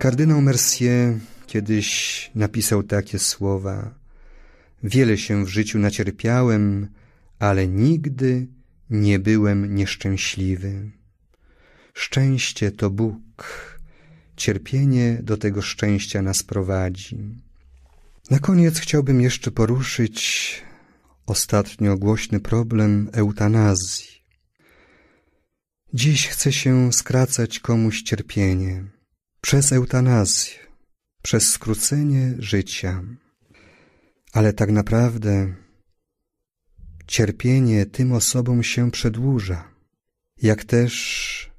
Kardynał Mercier kiedyś napisał takie słowa: Wiele się w życiu nacierpiałem, ale nigdy nie byłem nieszczęśliwy. Szczęście to Bóg, cierpienie do tego szczęścia nas prowadzi. Na koniec chciałbym jeszcze poruszyć ostatnio głośny problem eutanazji. Dziś chce się skracać komuś cierpienie przez eutanazję, przez skrócenie życia. Ale tak naprawdę cierpienie tym osobom się przedłuża, jak też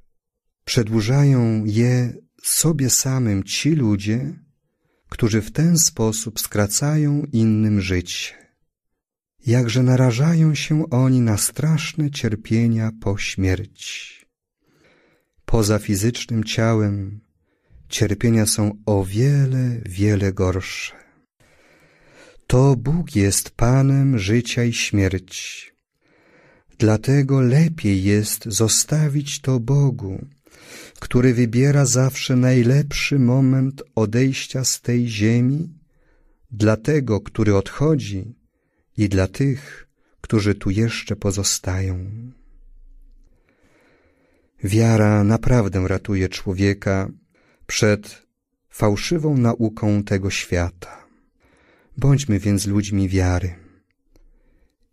przedłużają je sobie samym ci ludzie, którzy w ten sposób skracają innym życie. Jakże narażają się oni na straszne cierpienia po śmierci. Poza fizycznym ciałem cierpienia są o wiele, wiele gorsze. To Bóg jest Panem życia i śmierci. Dlatego lepiej jest zostawić to Bogu, który wybiera zawsze najlepszy moment odejścia z tej ziemi, dla tego, który odchodzi i dla tych, którzy tu jeszcze pozostają. Wiara naprawdę ratuje człowieka przed fałszywą nauką tego świata. Bądźmy więc ludźmi wiary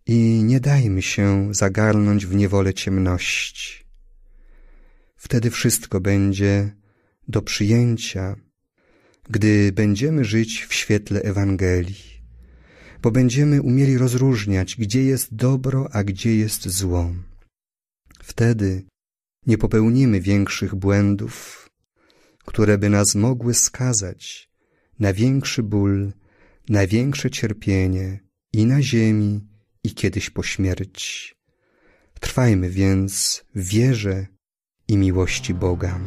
i nie dajmy się zagarnąć w niewolę ciemności. Wtedy wszystko będzie do przyjęcia, gdy będziemy żyć w świetle Ewangelii, bo będziemy umieli rozróżniać, gdzie jest dobro, a gdzie jest zło. Wtedy nie popełnimy większych błędów, które by nas mogły skazać na większy ból, na większe cierpienie i na ziemi, i kiedyś po śmierci. Trwajmy więc w wierze i miłości Boga.